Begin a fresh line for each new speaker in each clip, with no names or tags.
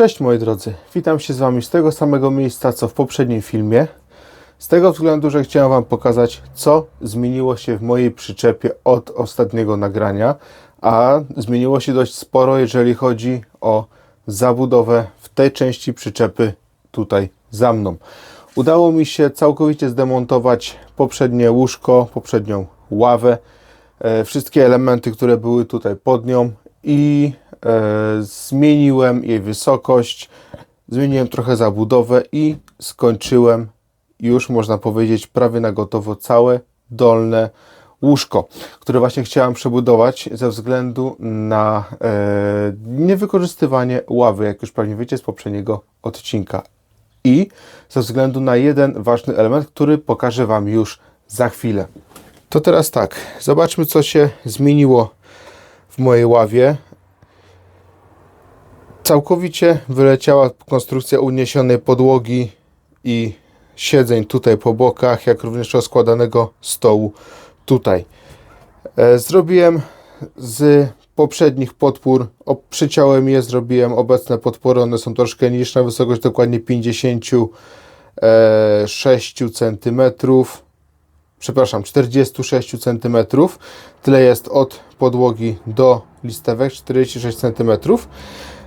Cześć moi drodzy, witam się z Wami z tego samego miejsca co w poprzednim filmie. Z tego względu, że chciałem Wam pokazać, co zmieniło się w mojej przyczepie od ostatniego nagrania, a zmieniło się dość sporo, jeżeli chodzi o zabudowę w tej części przyczepy tutaj za mną. Udało mi się całkowicie zdemontować poprzednie łóżko, poprzednią ławę, e, wszystkie elementy, które były tutaj pod nią i zmieniłem jej wysokość, zmieniłem trochę zabudowę i skończyłem już można powiedzieć prawie na gotowo całe dolne łóżko, które właśnie chciałem przebudować ze względu na e, niewykorzystywanie ławy, jak już pewnie wiecie z poprzedniego odcinka. I ze względu na jeden ważny element, który pokażę Wam już za chwilę. To teraz tak, zobaczmy co się zmieniło w mojej ławie. Całkowicie wyleciała konstrukcja uniesionej podłogi i siedzeń tutaj po bokach, jak również rozkładanego stołu tutaj. E, Zrobiłem z poprzednich podpór, przyciąłem je, zrobiłem obecne podpory, one są troszkę niższe, na wysokość dokładnie 56 cm, przepraszam, 46 cm. Tyle jest od podłogi do listewek, 46 cm.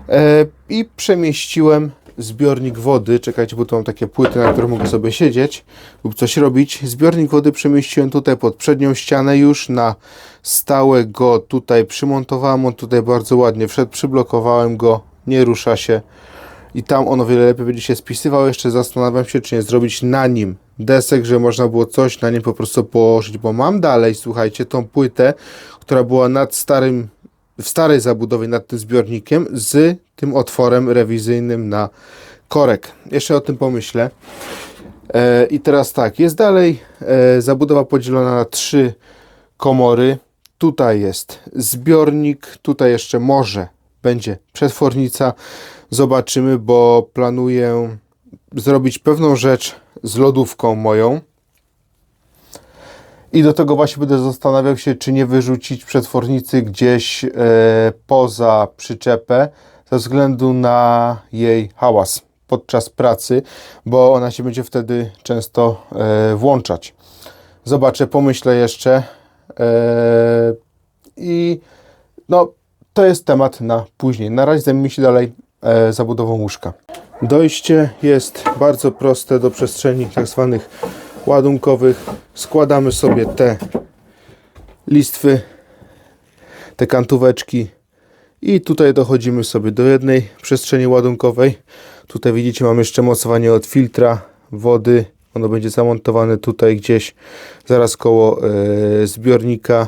E, I przemieściłem zbiornik wody. Czekajcie, bo tu mam takie płyty, na których mogę sobie siedzieć lub coś robić. Zbiornik wody przemieściłem tutaj pod przednią ścianę już na stałe go tutaj przymontowałem. On tutaj bardzo ładnie wszedł, przyblokowałem go, nie rusza się i tam on o wiele lepiej będzie się spisywał. Jeszcze zastanawiam się, czy nie zrobić na nim desek, że można było coś na nim po prostu położyć, bo mam dalej, słuchajcie, tą płytę, która była nad starym, w starej zabudowie nad tym zbiornikiem z tym otworem rewizyjnym na korek. Jeszcze o tym pomyślę. E, I teraz tak, jest dalej e, zabudowa podzielona na trzy komory. Tutaj jest zbiornik, tutaj jeszcze może będzie przetwornica. Zobaczymy, bo planuję zrobić pewną rzecz z lodówką moją. I do tego właśnie będę zastanawiał się, czy nie wyrzucić przetwornicy gdzieś e, poza przyczepę ze względu na jej hałas podczas pracy, bo ona się będzie wtedy często e, włączać. Zobaczę, pomyślę jeszcze. E, I no, to jest temat na później. Na razie zajmijmy się dalej e, zabudową łóżka. Dojście jest bardzo proste do przestrzeni tak zwanych ładunkowych. Składamy sobie te listwy, te kantóweczki i tutaj dochodzimy sobie do jednej przestrzeni ładunkowej. Tutaj widzicie, mam jeszcze mocowanie od filtra wody. Ono będzie zamontowane tutaj gdzieś, zaraz koło e, zbiornika.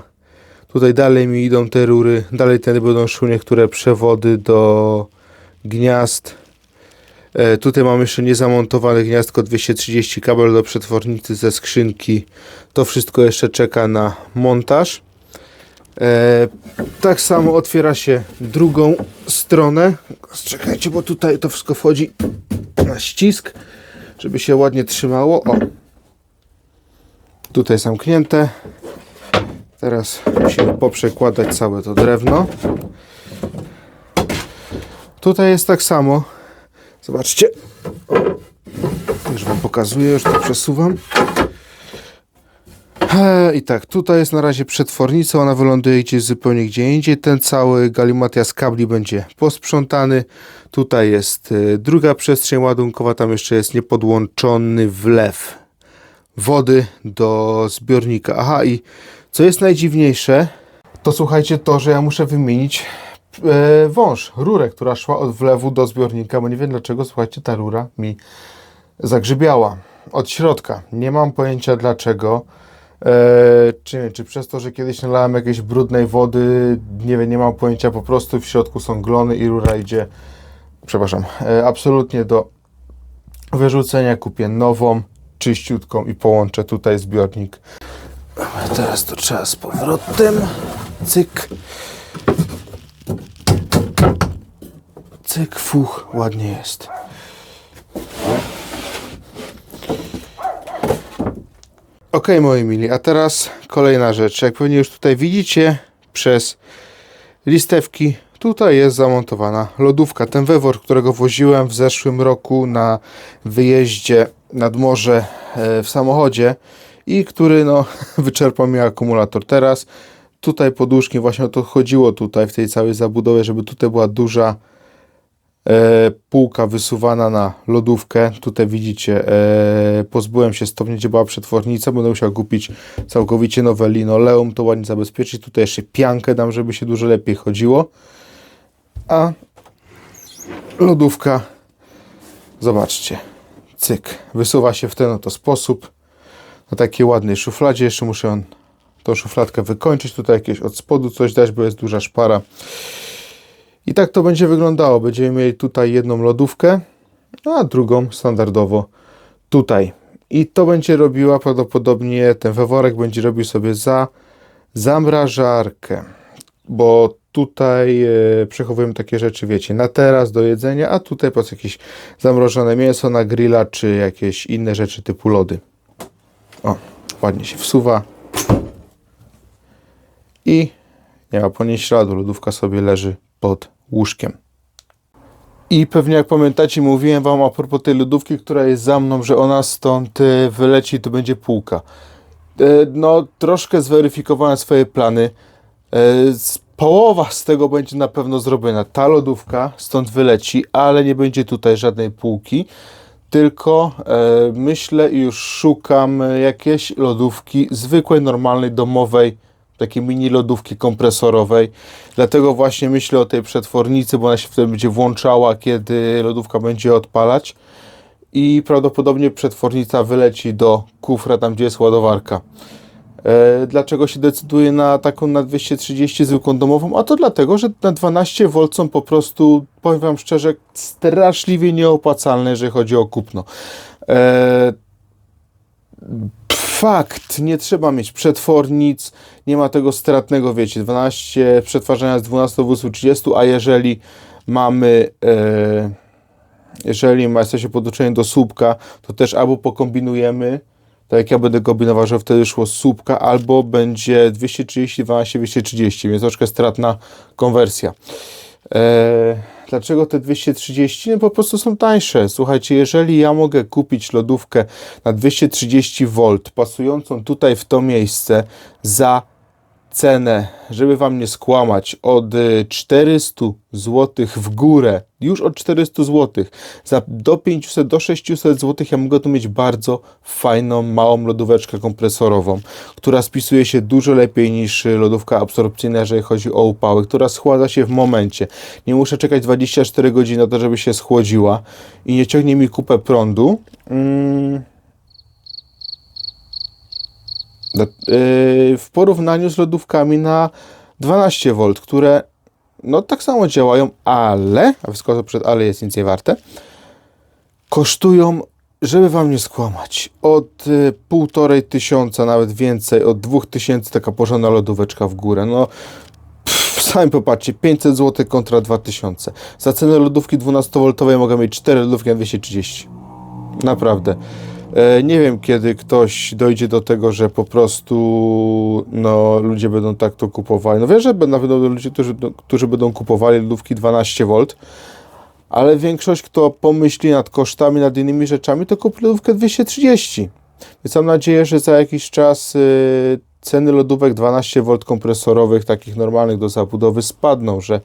Tutaj dalej mi idą te rury, dalej tędy będą szły niektóre przewody do gniazd. E, tutaj mam jeszcze niezamontowane gniazdko 230 kabel do przetwornicy ze skrzynki. To wszystko jeszcze czeka na montaż. E, tak samo otwiera się drugą stronę. Czekajcie, bo tutaj to wszystko wchodzi na ścisk, żeby się ładnie trzymało. O. Tutaj zamknięte. Teraz musimy poprzekładać całe to drewno. Tutaj jest tak samo. Zobaczcie. Już Wam pokazuję, już to przesuwam. I tak, tutaj jest na razie przetwornica, ona wyląduje gdzieś zupełnie gdzie indziej. Ten cały galimatias kabli będzie posprzątany. Tutaj jest e, druga przestrzeń ładunkowa, tam jeszcze jest niepodłączony wlew wody do zbiornika. Aha, i co jest najdziwniejsze, to słuchajcie to, że ja muszę wymienić wąż, rurę, która szła od wlewu do zbiornika, bo nie wiem dlaczego, słuchajcie, ta rura mi zagrzybiała od środka. Nie mam pojęcia dlaczego. E, czy, czy przez to, że kiedyś nalałem jakiejś brudnej wody, nie wiem, nie mam pojęcia, po prostu w środku są glony i rura idzie, przepraszam, e, absolutnie do wyrzucenia. Kupię nową, czyściutką i połączę tutaj zbiornik. Teraz to trzeba z powrotem. Cyk. Cyk, fuch, ładnie jest. Ok, moi mili, a teraz kolejna rzecz. Jak pewnie już tutaj widzicie, przez listewki tutaj jest zamontowana lodówka. Ten wywór, którego woziłem w zeszłym roku na wyjeździe nad morze e, w samochodzie i który no, wyczerpał mi akumulator. Teraz tutaj poduszki, właśnie o to chodziło tutaj w tej całej zabudowie, żeby tutaj była duża półka wysuwana na lodówkę. Tutaj widzicie, e, pozbyłem się stopni, gdzie była przetwornica. Będę musiał kupić całkowicie nowe linoleum, to ładnie zabezpieczyć. Tutaj jeszcze piankę dam, żeby się dużo lepiej chodziło. A lodówka, zobaczcie, cyk, wysuwa się w ten oto sposób. Na takiej ładnej szufladzie. Jeszcze muszę tą szufladkę wykończyć. Tutaj jakieś od spodu coś dać, bo jest duża szpara. I tak to będzie wyglądało. Będziemy mieli tutaj jedną lodówkę, a drugą standardowo tutaj. I to będzie robiła prawdopodobnie, ten weworek będzie robił sobie za zamrażarkę, bo tutaj e, przechowujemy takie rzeczy, wiecie, na teraz do jedzenia, a tutaj po prostu jakieś zamrożone mięso na grilla, czy jakieś inne rzeczy typu lody. O, ładnie się wsuwa. I nie ma po niej śladu, lodówka sobie leży pod łóżkiem. I pewnie jak pamiętacie, mówiłem wam a propos tej lodówki, która jest za mną, że ona stąd e, wyleci, to będzie półka. E, No, troszkę zweryfikowałem swoje plany. E, Połowa z tego będzie na pewno zrobiona. Ta lodówka stąd wyleci, ale nie będzie tutaj żadnej półki. Tylko myślę i już szukam jakiejś lodówki zwykłej, normalnej, domowej, takiej mini lodówki kompresorowej. Dlatego właśnie myślę o tej przetwornicy, bo ona się wtedy będzie włączała, kiedy lodówka będzie odpalać. I prawdopodobnie przetwornica wyleci do kufra, tam gdzie jest ładowarka. E, Dlaczego się decyduję na taką na 230 zwykłą domową? A to dlatego, że na 12 V są po prostu, powiem Wam szczerze, straszliwie nieopłacalne, jeżeli chodzi o kupno. E, Fakt, nie trzeba mieć przetwornic, nie ma tego stratnego, wiecie, 12 przetwarzania z 12 do 230, a jeżeli mamy, e, jeżeli ma, jesteście poduczeni do słupka, to też albo pokombinujemy, tak jak ja będę kombinował, że wtedy szło z słupka, albo będzie 230, 12, 230, więc troszkę stratna konwersja. E, dlaczego te 230? No po prostu są tańsze. Słuchajcie, jeżeli ja mogę kupić lodówkę na 230 V, pasującą tutaj w to miejsce za cenę, żeby wam nie skłamać, od y, 400 zł w górę, już od 400 zł, za do 500, do 600 zł ja mogę tu mieć bardzo fajną, małą lodóweczkę kompresorową, która spisuje się dużo lepiej niż y, lodówka absorpcyjna, jeżeli chodzi o upały, która schładza się w momencie. Nie muszę czekać 24 godziny na to, żeby się schłodziła i nie ciągnie mi kupę prądu. Mm. Dla- yy, w porównaniu z lodówkami na 12 V, które no tak samo działają, ale, a wszystko przed ale jest nic nie warte, kosztują, żeby wam nie skłamać, od y, półtorej tysiąca, nawet więcej, od dwóch tysięcy taka porządna lodóweczka w górę. No, pff, sami popatrzcie, 500 zł kontra 2000. Za cenę lodówki 12V mogę mieć 4 lodówki na 230. Naprawdę. E, Nie wiem, kiedy ktoś dojdzie do tego, że po prostu no, ludzie będą tak to kupowali. No wiem, że będą ludzie, którzy, którzy będą kupowali lodówki 12V, ale większość, kto pomyśli nad kosztami, nad innymi rzeczami, to kupi lodówkę 230. Więc mam nadzieję, że za jakiś czas y, ceny lodówek 12V kompresorowych, takich normalnych do zabudowy spadną, że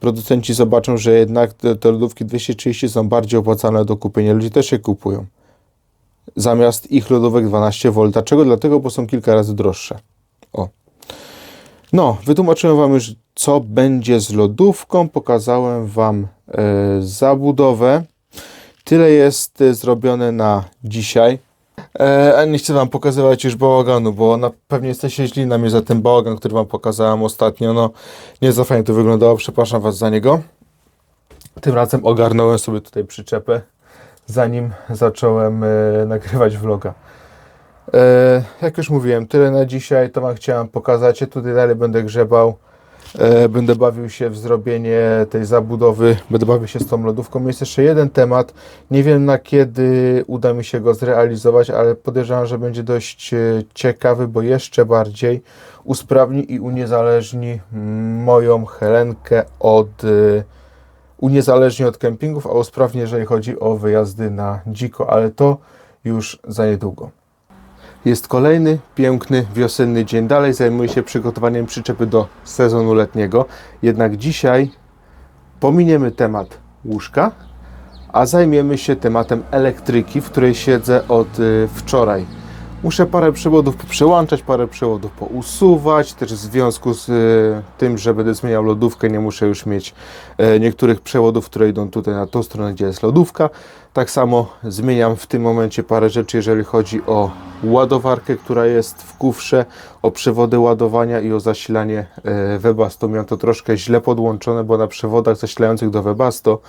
producenci zobaczą, że jednak te, te lodówki 230 są bardziej opłacalne do kupienia. Ludzie też je kupują zamiast ich lodówek 12V. Dlaczego? Dlatego, bo są kilka razy droższe. O. No, wytłumaczyłem Wam już, co będzie z lodówką. Pokazałem Wam e, zabudowę. Tyle jest e, zrobione na dzisiaj. E, nie chcę Wam pokazywać już bałaganu, bo na, pewnie jesteście źli na mnie za ten bałagan, który Wam pokazałem ostatnio. No, nie za fajnie to wyglądało. Przepraszam Was za niego. Tym razem ogarnąłem sobie tutaj przyczepę zanim zacząłem e, nagrywać vloga. E, jak już mówiłem, tyle na dzisiaj, to Wam chciałem pokazać. Ja tutaj dalej będę grzebał. E, Będę bawił się w zrobienie tej zabudowy, będę bawił się z tą lodówką. Jest jeszcze jeden temat, nie wiem na kiedy uda mi się go zrealizować, ale podejrzewam, że będzie dość ciekawy, bo jeszcze bardziej usprawni i uniezależni mm, moją Helenkę od uniezależni od kempingów, a usprawni, jeżeli chodzi o wyjazdy na dziko, ale to już za niedługo. Jest kolejny piękny wiosenny dzień. Dalej zajmuję się przygotowaniem przyczepy do sezonu letniego. Jednak dzisiaj pominiemy temat łóżka, a zajmiemy się tematem elektryki, w której siedzę od y, wczoraj. Muszę parę przewodów przełączać, parę przewodów pousuwać, też w związku z y, tym, że będę zmieniał lodówkę, nie muszę już mieć e, niektórych przewodów, które idą tutaj na tą stronę, gdzie jest lodówka. Tak samo zmieniam w tym momencie parę rzeczy, jeżeli chodzi o ładowarkę, która jest w kufrze, o przewody ładowania i o zasilanie e, Webasto. Miałem to troszkę źle podłączone, bo na przewodach zasilających do Webasto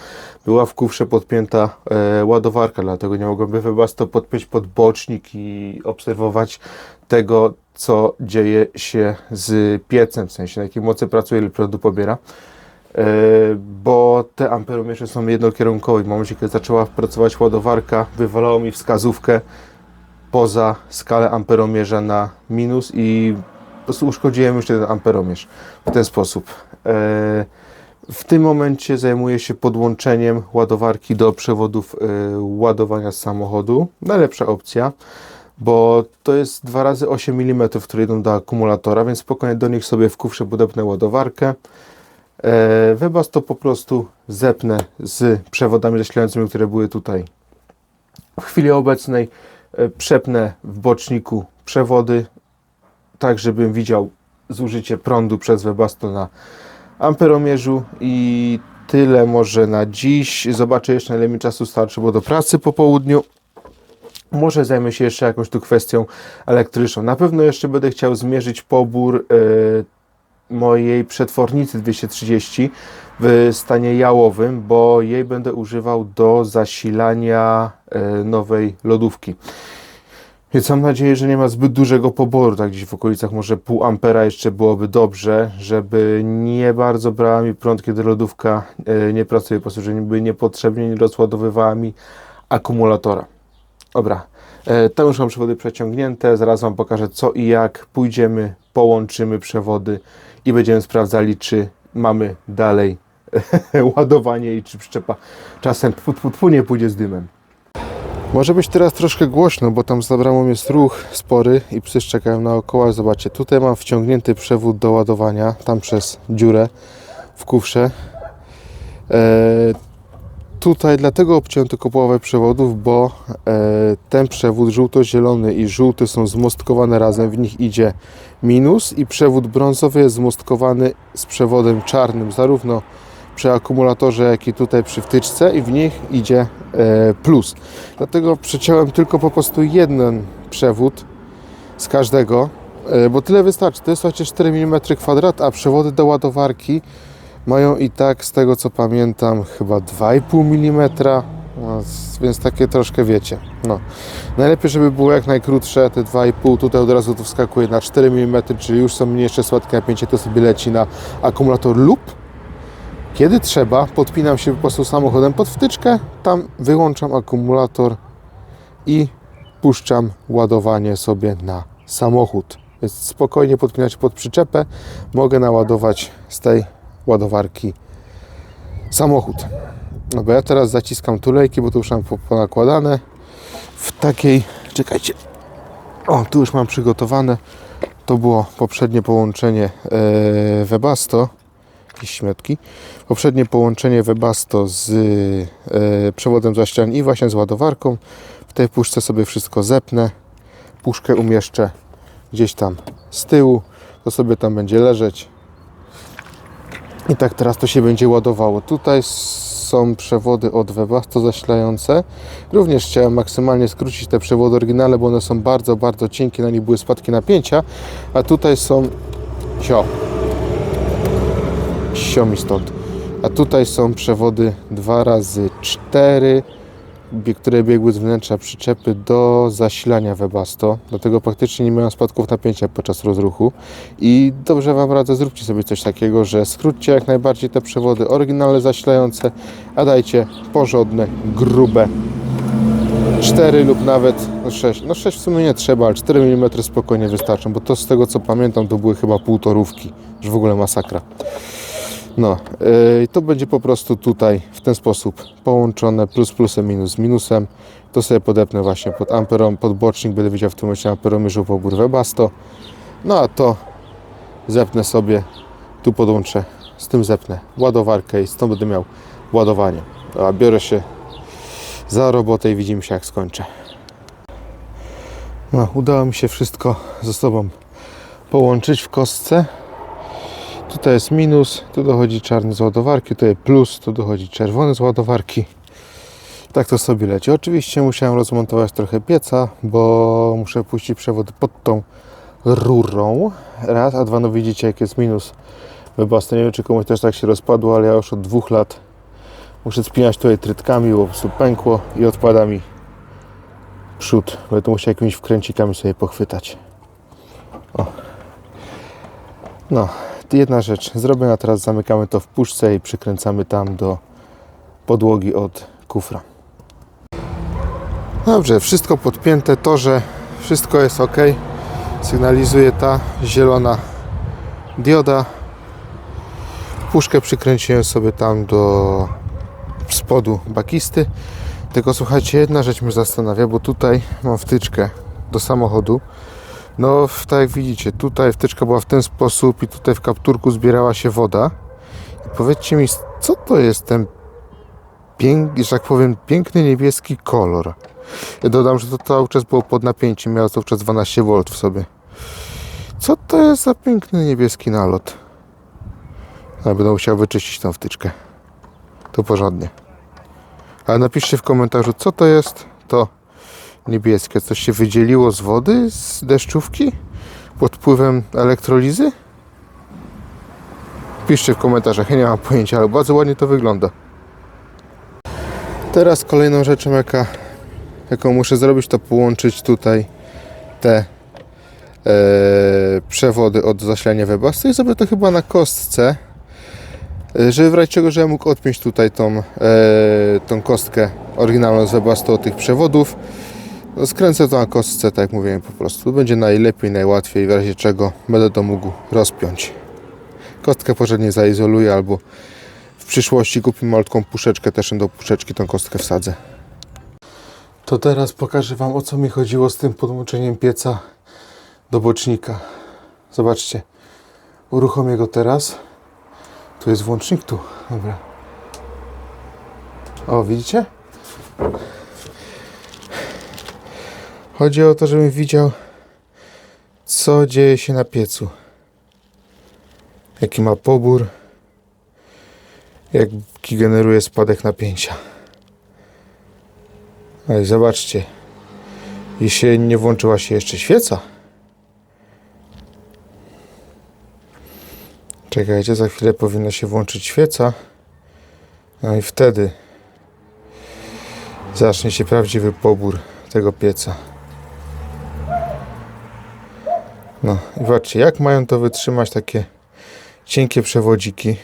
była w kufrze podpięta e, ładowarka, dlatego nie mogłem Webasto podpiąć pod bocznik i obserwować tego, co dzieje się z piecem, w sensie na jakiej mocy pracuje, ile prądu pobiera. E, bo te amperomierze są jednokierunkowe. W momencie, kiedy zaczęła pracować ładowarka, wywalało mi wskazówkę poza skalę amperomierza na minus i po prostu uszkodziłem już ten amperomierz w ten sposób. E, W tym momencie zajmuję się podłączeniem ładowarki do przewodów e, ładowania samochodu. Najlepsza opcja, bo to jest 2 razy 8 mm, które idą do akumulatora, więc spokojnie do nich sobie w kufrze podepnę ładowarkę. E, Webas to po prostu zepnę z przewodami zasilającymi, które były tutaj. W chwili obecnej e, przepnę w boczniku przewody, tak żebym widział zużycie prądu przez Webasto na amperomierzu i tyle może na dziś. Zobaczę jeszcze ile mi czasu starczy, bo do pracy po południu. Może zajmę się jeszcze jakąś tu kwestią elektryczną. Na pewno jeszcze będę chciał zmierzyć pobór e, mojej przetwornicy 230 w stanie jałowym, bo jej będę używał do zasilania e, nowej lodówki. Więc mam nadzieję, że nie ma zbyt dużego poboru, tak gdzieś w okolicach może pół ampera jeszcze byłoby dobrze, żeby nie bardzo brała mi prąd, kiedy lodówka e, nie pracuje, po prostu, żeby niepotrzebnie nie rozładowywała mi akumulatora. Dobra, e, to już mam przewody przeciągnięte, zaraz Wam pokażę co i jak, pójdziemy, połączymy przewody i będziemy sprawdzali, czy mamy dalej ładowanie i czy przyczepa czasem tfu, tfu, tfu, nie pójdzie z dymem. Może być teraz troszkę głośno, bo tam za bramą jest ruch spory i psy czekają naokoło. Zobaczcie, tutaj mam wciągnięty przewód do ładowania, tam przez dziurę w kufrze. Tutaj dlatego obciąłem tylko połowę przewodów, bo e, ten przewód żółto-zielony i żółty są zmostkowane razem, w nich idzie minus i przewód brązowy jest zmostkowany z przewodem czarnym, zarówno przy akumulatorze, jak i tutaj przy wtyczce i w nich idzie e, plus. Dlatego przeciąłem tylko po prostu jeden przewód z każdego, e, bo tyle wystarczy. To jest słuchajcie 4 mm kwadrat, a przewody do ładowarki mają i tak, z tego co pamiętam, chyba 2,5 mm, no, więc takie troszkę wiecie. No. Najlepiej, żeby było jak najkrótsze, te 2,5, tutaj od razu to wskakuje na 4 mm, czyli już są mniejsze słodkie napięcie, to sobie leci na akumulator lub kiedy trzeba, podpinam się po prostu samochodem pod wtyczkę, tam wyłączam akumulator i puszczam ładowanie sobie na samochód. Więc spokojnie podpinać pod przyczepę, mogę naładować z tej ładowarki samochód. No bo ja teraz zaciskam tulejki, bo tu już mam po- ponakładane w takiej, czekajcie, o tu już mam przygotowane, to było poprzednie połączenie e, Webasto, jakieś śmiotki, poprzednie połączenie Webasto z e, przewodem zasilania i właśnie z ładowarką. W tej puszce sobie wszystko zepnę. Puszkę umieszczę gdzieś tam z tyłu. To sobie tam będzie leżeć. I tak teraz to się będzie ładowało. Tutaj są przewody od Webasto zasilające. Również chciałem maksymalnie skrócić te przewody oryginalne, bo one są bardzo, bardzo cienkie. Na nich były spadki napięcia. A tutaj są... Sio, sio mi stąd. A tutaj są przewody 2 razy 4 bie- które biegły z wnętrza przyczepy do zasilania Webasto, dlatego praktycznie nie miałem spadków napięcia podczas rozruchu i dobrze Wam radzę, zróbcie sobie coś takiego, że skróćcie jak najbardziej te przewody oryginalne zasilające, a dajcie porządne, grube 4 lub nawet no 6. No 6 w sumie nie trzeba, ale 4 mm spokojnie wystarczą, bo to z tego co pamiętam to były chyba półtorówki, już w ogóle masakra. No, i to będzie po prostu tutaj w ten sposób połączone plus plusem, minus minusem. To sobie podepnę właśnie pod amperom, pod bocznik, będę widział w tym momencie amperomierzu pobór Webasto. No a to zepnę sobie, tu podłączę, z tym zepnę ładowarkę i stąd będę miał ładowanie. A biorę się za robotę i widzimy się jak skończę. No, udało mi się wszystko ze sobą połączyć w kostce. Tutaj jest minus, tu dochodzi czarny z ładowarki, tutaj plus, tu dochodzi czerwony z ładowarki. Tak to sobie leci. Oczywiście musiałem rozmontować trochę pieca, bo muszę puścić przewody pod tą rurą. Raz, a dwa, no widzicie jak jest minus. Wybasta, nie wiem czy komuś też tak się rozpadło, ale ja już od dwóch lat muszę spinać tutaj trytkami, bo po prostu pękło i odpada mi przód. Będę musiał jakimiś wkręcikami sobie pochwytać. O. No, jedna rzecz zrobiona, teraz zamykamy to w puszce i przykręcamy tam do podłogi od kufra. Dobrze, wszystko podpięte, to, że wszystko jest ok. Sygnalizuje ta zielona dioda. Puszkę przykręciłem sobie tam do spodu bakisty. Tylko słuchajcie, jedna rzecz mnie zastanawia, bo tutaj mam wtyczkę do samochodu. No, tak jak widzicie, tutaj wtyczka była w ten sposób i tutaj w kapturku zbierała się woda. I powiedzcie mi, co to jest ten pięk, że tak powiem, piękny niebieski kolor? Ja dodam, że to cały czas było pod napięciem, miało cały czas 12 V w sobie. Co to jest za piękny niebieski nalot? Ale będę musiał wyczyścić tą wtyczkę. To porządnie. Ale napiszcie w komentarzu, co to jest to niebieskie. Coś się wydzieliło z wody, z deszczówki? Pod wpływem elektrolizy? Piszcie w komentarzach, ja nie mam pojęcia, ale bardzo ładnie to wygląda. Teraz kolejną rzeczą, jaka, jaką muszę zrobić, to połączyć tutaj te e, przewody od zasilania Webasto i zrobię to chyba na kostce, e, żeby w razie czego, że ja mógł odpiąć tutaj tą, e, tą kostkę oryginalną z od tych przewodów. No, skręcę to na kostce, tak jak mówiłem po prostu. Będzie najlepiej, najłatwiej, w razie czego będę to mógł rozpiąć. Kostkę porządnie zaizoluję albo w przyszłości kupię malutką puszeczkę, też do puszeczki tą kostkę wsadzę. To teraz pokażę Wam o co mi chodziło z tym podłączeniem pieca do bocznika. Zobaczcie, uruchomię go teraz. Tu jest włącznik, tu, dobra. O, widzicie? Chodzi o to, żebym widział, co dzieje się na piecu. Jaki ma pobór, jaki generuje spadek napięcia. Ale zobaczcie, jeśli nie włączyła się jeszcze świeca. Czekajcie, za chwilę powinna się włączyć świeca. No i wtedy zacznie się prawdziwy pobór tego pieca. No i zobaczcie, jak mają to wytrzymać takie cienkie przewodziki, e,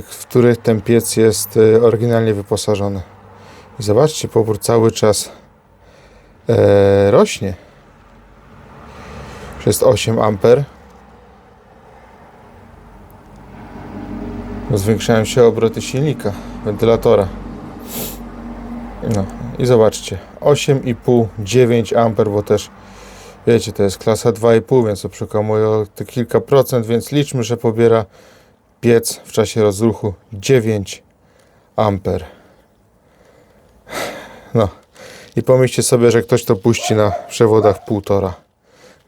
w których ten piec jest e, oryginalnie wyposażony. I zobaczcie, pobór cały czas e, rośnie. Jest 8 amper. Zwiększają się obroty silnika, wentylatora. No i zobaczcie, 8,5, 9 amper, bo też wiecie, to jest klasa 2,5, więc to przekamuje o te kilka procent, więc liczmy, że pobiera piec w czasie rozruchu 9 amper. No i pomyślcie sobie, że ktoś to puści na przewodach 1,5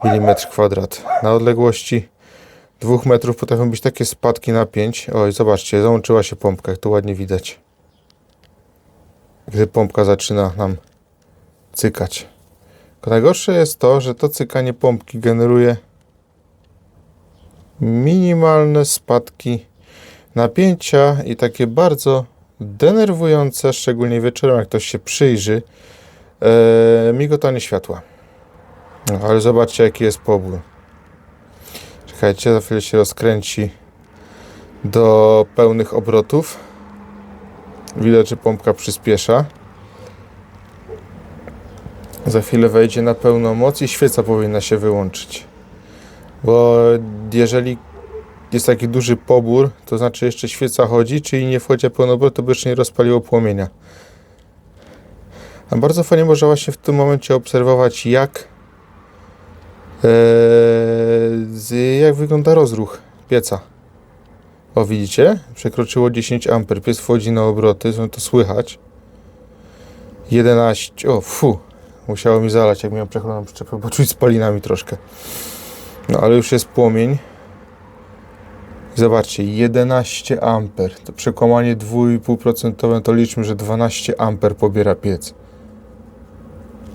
mm kwadrat. Na odległości 2 metrów potrafią być takie spadki napięć. Oj, zobaczcie, załączyła się pompka, jak to ładnie widać. Gdy pompka zaczyna nam cykać. Najgorsze jest to, że to cykanie pompki generuje minimalne spadki napięcia i takie bardzo denerwujące, szczególnie wieczorem, jak ktoś się przyjrzy, e, migotanie światła. No, ale zobaczcie, jaki jest pobór. Czekajcie, za chwilę się rozkręci do pełnych obrotów. Widać, że pompka przyspiesza. Za chwilę wejdzie na pełną moc i świeca powinna się wyłączyć. Bo jeżeli jest taki duży pobór, to znaczy jeszcze świeca chodzi, czyli nie wchodzi obrot, to by jeszcze nie rozpaliło płomienia. A bardzo fajnie można właśnie w tym momencie obserwować, jak, e, jak wygląda rozruch pieca. O, widzicie? Przekroczyło 10 A. Pies wchodzi na obroty, to słychać. 11. O, fu. Musiało mi zalać, jak miałem przecholoną przyczepę, bo czuć spalinami troszkę. No, ale już jest płomień. Zobaczcie, 11 A. To przekłamanie 2,5% to liczmy, że 12 A pobiera piec.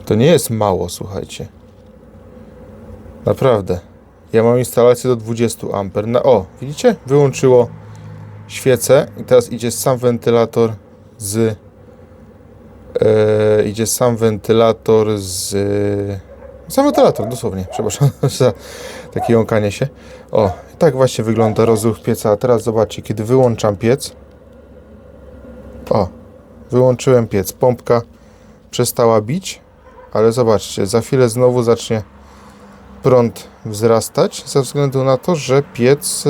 To nie jest mało, słuchajcie. Naprawdę. Ja mam instalację do 20 A. Na, o, widzicie? Wyłączyło świecę i teraz idzie sam wentylator z e, idzie sam wentylator z sam wentylator, dosłownie, przepraszam za takie jąkanie się. O, tak właśnie wygląda rozruch pieca. A teraz zobaczcie, kiedy wyłączam piec. O, wyłączyłem piec. Pompka przestała bić, ale zobaczcie, za chwilę znowu zacznie prąd wzrastać ze względu na to, że piec y,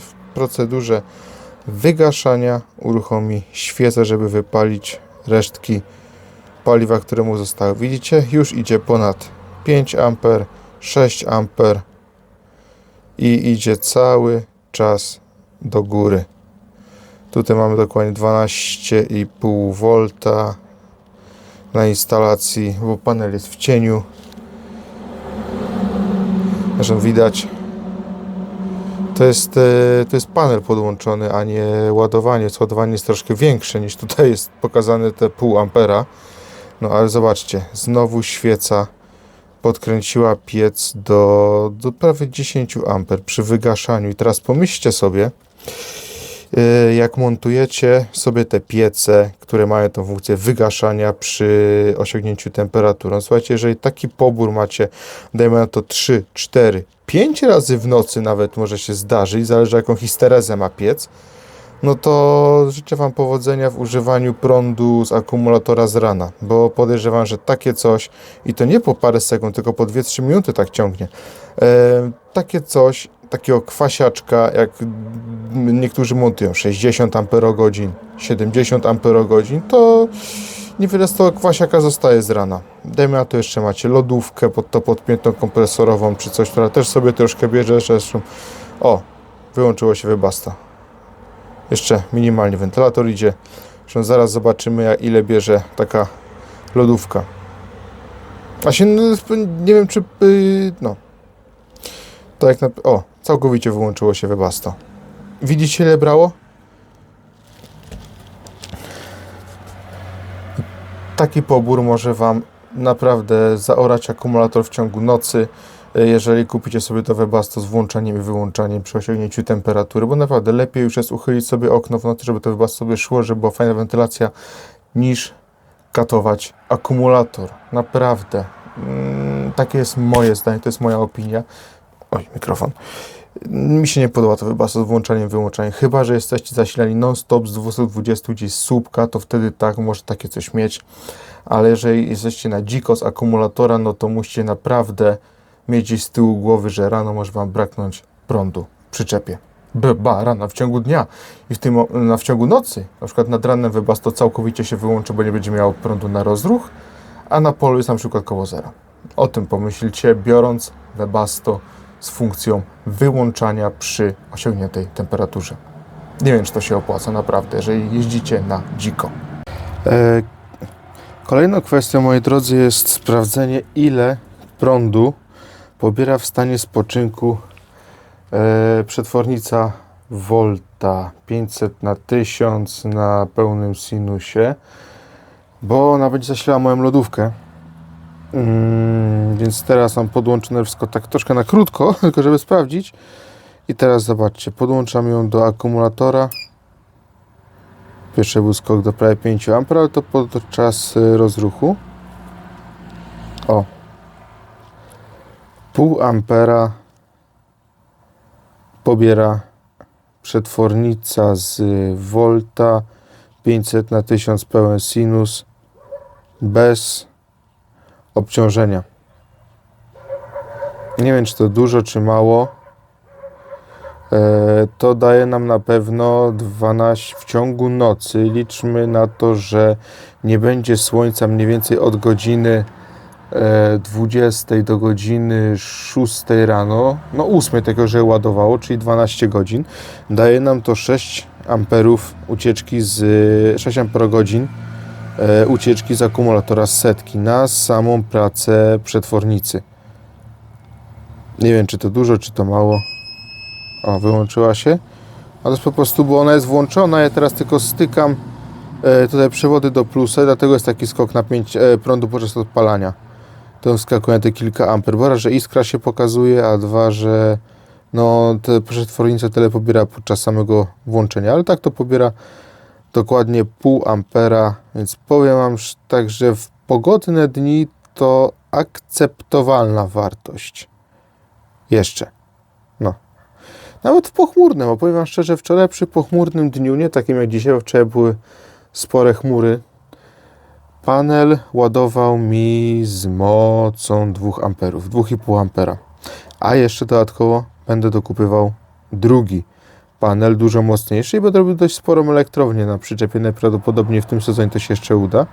w procedurze wygaszania uruchomi świecę, żeby wypalić resztki paliwa, które mu zostały. Widzicie, już idzie ponad 5 A, 6 A i idzie cały czas do góry. Tutaj mamy dokładnie 12,5 V na instalacji, bo panel jest w cieniu. Zresztą widać, to jest, e, to jest panel podłączony, a nie ładowanie. Ładowanie jest troszkę większe niż tutaj jest pokazane te pół ampera. No ale zobaczcie, znowu świeca podkręciła piec do, do prawie 10 amper przy wygaszaniu. I teraz pomyślcie sobie, e, jak montujecie sobie te piece, które mają tą funkcję wygaszania przy osiągnięciu temperatury. No, słuchajcie, jeżeli taki pobór macie, dajmy na to 3, 4, 5 razy w nocy nawet może się zdarzyć, zależy jaką histerezę ma piec, no to życzę Wam powodzenia w używaniu prądu z akumulatora z rana, bo podejrzewam, że takie coś, i to nie po parę sekund, tylko po 2-3 minuty tak ciągnie, e, takie coś, takiego kwasiaczka, jak niektórzy montują 60 Ah, 70 Ah, to niewiele z tego kwasiaka zostaje z rana. Dajmy na to jeszcze macie lodówkę pod to podpiętą kompresorową, czy coś, która też sobie troszkę bierze, zresztą o, wyłączyło się wybasta. Jeszcze minimalnie wentylator idzie. Zresztą zaraz zobaczymy, ile bierze taka lodówka. A się, no, nie wiem, czy, yy, no. To jak na, o, całkowicie wyłączyło się wybasta. Widzicie, ile brało? Taki pobór może Wam naprawdę zaorać akumulator w ciągu nocy, jeżeli kupicie sobie to Webasto z włączaniem i wyłączaniem przy osiągnięciu temperatury, bo naprawdę lepiej już jest uchylić sobie okno w nocy, żeby to Webasto sobie szło, żeby była fajna wentylacja, niż katować akumulator. Naprawdę. Mm, takie jest moje zdanie, to jest moja opinia. Oj, mikrofon. Mi się nie podoba to Webasto z włączaniem wyłączaniem. Chyba, że jesteście zasilani non-stop z 220 gdzieś z słupka, to wtedy tak, może takie coś mieć. Ale jeżeli jesteście na dziko z akumulatora, no to musicie naprawdę mieć z tyłu głowy, że rano może Wam braknąć prądu w przyczepie. Ba, rano, w ciągu dnia i w tym, na, w ciągu nocy. Na przykład nad ranem Webasto całkowicie się wyłączy, bo nie będzie miało prądu na rozruch, a na polu jest na przykład koło zera. O tym pomyślcie, biorąc Webasto z funkcją wyłączania przy osiągniętej temperaturze. Nie wiem, czy to się opłaca naprawdę, jeżeli jeździcie na dziko. E, kolejną kwestią, moi drodzy, jest sprawdzenie, ile prądu pobiera w stanie spoczynku e, przetwornica Volta 500 na 1000 na pełnym sinusie, bo ona będzie zasilała moją lodówkę. Mm, więc teraz mam podłączone wszystko tak troszkę na krótko, tylko żeby sprawdzić. I teraz zobaczcie, podłączam ją do akumulatora. Pierwszy był skok do prawie 5 A, ale to podczas y, rozruchu. O. Pół ampera pobiera przetwornica z volta 500 na 1000 pełen sinus bez obciążenia. Nie wiem, czy to dużo, czy mało. E, To daje nam na pewno 12 w ciągu nocy. Liczmy na to, że nie będzie słońca mniej więcej od godziny 20 do godziny 6 rano. No 8 tego, że ładowało, czyli 12 godzin. Daje nam to 6 amperów ucieczki z 6 amperogodzin e, ucieczki z akumulatora z setki na samą pracę przetwornicy. Nie wiem, czy to dużo, czy to mało. O, wyłączyła się. Ale po prostu, bo ona jest włączona. Ja teraz tylko stykam e, tutaj przewody do plusa, dlatego jest taki skok napięcia e, prądu podczas odpalania. To skakuje te kilka amper. Bo raz, że iskra się pokazuje, a dwa, że no, te przetwornice tyle pobiera podczas samego włączenia. Ale tak to pobiera dokładnie pół ampera, więc powiem Wam tak, że w pogodne dni to akceptowalna wartość. Jeszcze. No. Nawet w pochmurnym, bo powiem Wam szczerze, wczoraj przy pochmurnym dniu, nie takim jak dzisiaj, bo wczoraj były spore chmury, panel ładował mi z mocą 2 amperów, 2,5 ampera. A jeszcze dodatkowo będę dokupywał drugi panel, dużo mocniejszy i będę robił dość sporą elektrownię na przyczepie. Najprawdopodobniej w tym sezonie to się jeszcze uda.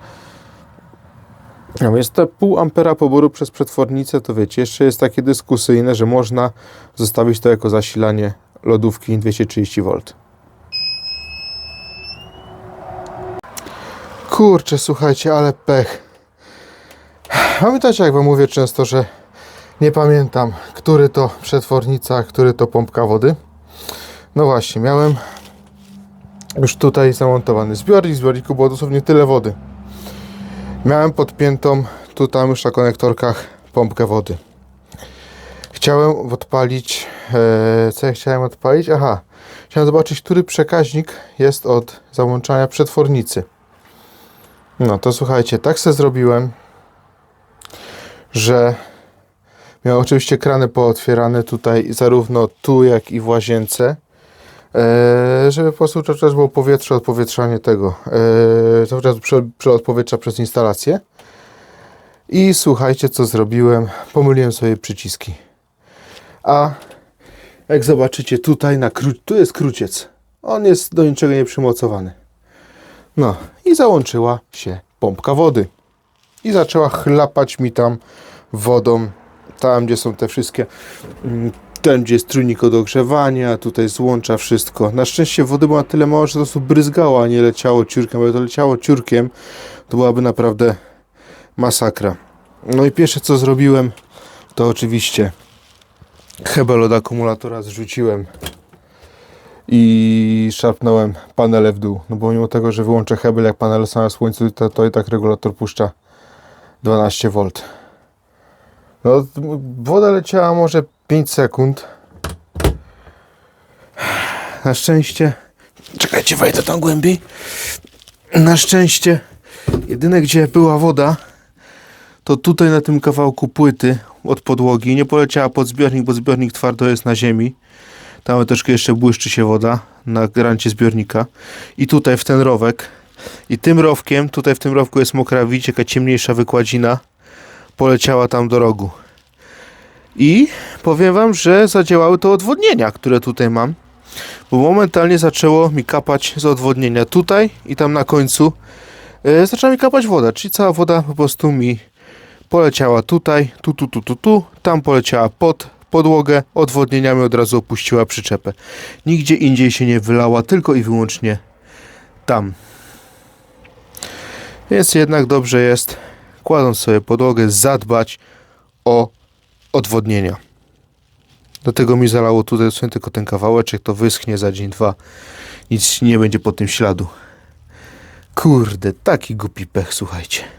No więc te pół ampera poboru przez przetwornicę, to wiecie, jeszcze jest takie dyskusyjne, że można zostawić to jako zasilanie lodówki 230 V. Kurczę, słuchajcie, ale pech. Pamiętacie, jak wam mówię często, że nie pamiętam, który to przetwornica, który to pompka wody? No właśnie, miałem już tutaj zamontowany zbiornik. W zbiorniku było dosłownie tyle wody. Miałem podpiętą tutaj już na konektorkach pompkę wody. Chciałem odpalić. E, co ja chciałem odpalić? Aha, chciałem zobaczyć, który przekaźnik jest od załączania przetwornicy. No to słuchajcie, tak se zrobiłem, że miał oczywiście krany pootwierane tutaj, zarówno tu, jak i w łazience. E, żeby po prostu cały czas było powietrze, odpowietrzanie tego, e, cały czas prze- przelot powietrza przez instalację. I słuchajcie, co zrobiłem. Pomyliłem sobie przyciski. A jak zobaczycie tutaj, na tu jest kruciec. On jest do niczego nie przymocowany. No i załączyła się pompka wody. I zaczęła chlapać mi tam wodą, tam gdzie są te wszystkie mm, ten, gdzie jest trójnik od ogrzewania, tutaj złącza wszystko. Na szczęście wody było na tyle mało, że po prostu bryzgało, a nie leciało ciurkiem. Bo to leciało ciurkiem, to byłaby naprawdę masakra. No i pierwsze co zrobiłem, to oczywiście hebel od akumulatora zrzuciłem i szarpnąłem panele w dół. No bo mimo tego, że wyłączę hebel, jak panele są na słońcu, to, to i tak regulator puszcza 12 V. No, woda leciała może 5 sekund. Na szczęście. Czekajcie, wejdę tam głębiej. Na szczęście, jedyne gdzie była woda, to tutaj na tym kawałku płyty od podłogi. Nie poleciała pod zbiornik, bo zbiornik twardo jest na ziemi. Tam troszkę jeszcze błyszczy się woda na grancie zbiornika. I tutaj w ten rowek. I tym rowkiem, tutaj w tym rowku jest mokra, widzicie, jaka ciemniejsza wykładzina. Poleciała tam do rogu. I powiem Wam, że zadziałały to odwodnienia, które tutaj mam. Bo momentalnie zaczęło mi kapać z odwodnienia tutaj i tam na końcu e, zaczęła mi kapać woda, czyli cała woda po prostu mi poleciała tutaj, tu, tu, tu, tu, tu, tam poleciała pod podłogę, odwodnieniami od razu opuściła przyczepę. Nigdzie indziej się nie wylała, tylko i wyłącznie tam. Więc jednak dobrze jest, kładąc sobie podłogę, zadbać o odwodnienia. Dlatego mi zalało tutaj dosłownie tylko ten kawałeczek, to wyschnie za dzień, dwa. Nic nie będzie po tym śladu. Kurde, taki głupi pech, słuchajcie.